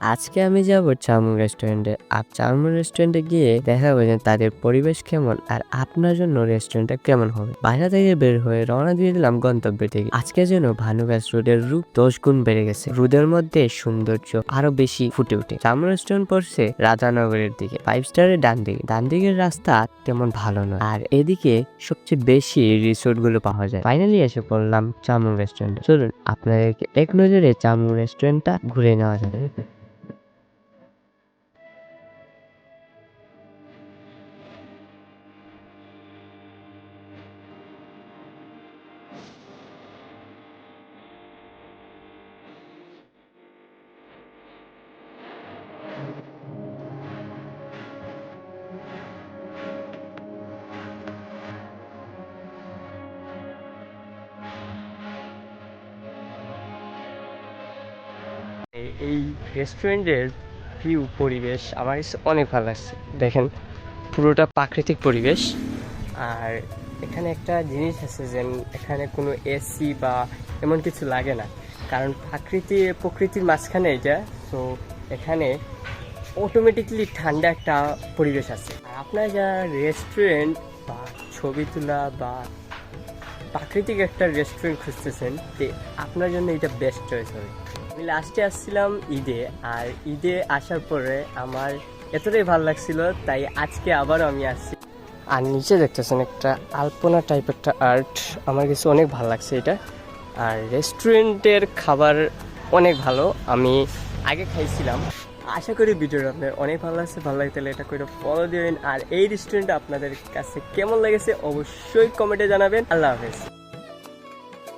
আজকে আমি যাব চাউমিন রেস্টুরেন্টে। আর চাউমিন রেস্টুরেন্টে গিয়ে দেখাবো যে তাদের পরিবেশ কেমন আর আপনার জন্য রেস্টুরেন্টটা কেমন হবে। বাসা থেকে বের হয়ে রওনা দিয়ে দিলাম গন্তব্যের দিকে আজকে যেন ভানুগাছ রোডের রূপ দশ গুণ বেড়ে গেছে। রোদের মধ্যে সৌন্দর্য আরও বেশি ফুটে ওঠে। চাউমিন রেস্টুরেন্ট পড়ছে রাধানগরের দিকে ফাইভ স্টারের ডান দিকে। ডান দিকের রাস্তা তেমন ভালো নয়। আর এদিকে সবচেয়ে বেশি রিসোর্টগুলো পাওয়া যায়। ফাইনালি এসে পড়লাম চাউমিন রেস্টুরেন্টে। চলুন, আপনাদেরকে এক নজরে চাউমিন রেস্টুরেন্টটা ঘুরে নেওয়া যাবে এই- রেস্টুরেন্টের ভিউ পরিবেশ আমার অনেক ভালো লাগছে। দেখেন, পুরোটা প্রাকৃতিক পরিবেশ। আর এখানে একটা জিনিস আছে যে, এখানে কোনো এসি বা এমন কিছু লাগে না। কারণ প্রাকৃতি, প্রকৃতির মাঝখানে এটা, তো এখানে অটোমেটিকলি ঠান্ডা একটা পরিবেশ আছে। আর আপনারা যারা রেস্টুরেন্ট বা ছবি তোলা বা প্রাকৃতিক একটা রেস্টুরেন্ট খুঁজতেছেন, যে আপনার জন্য এটা বেস্ট চয়েস হবে। আমি লাস্টে আসছিলাম ঈদে আর ঈদে আসার পরে আমার এতটাই ভালো লাগছিল তাই আজকে আবারও আমি আসছি। আর নিচে দেখতেছেন একটা আলপনা টাইপ একটা আর্ট আমার কাছে অনেক ভালো লাগছে এটা। আর রেস্টুরেন্টের খাবার অনেক ভালো আমি আগে খাইছিলাম। আশা করি ভিডিওটা আপনার অনেক ভালো লাগছে ভালো লাগে তাহলে এটা করে ফলো দিবেন। আর এই রেস্টুরেন্টটা আপনাদের কাছে কেমন লেগেছে অবশ্যই কমেন্টে জানাবেন। আল্লাহ হাফেজ।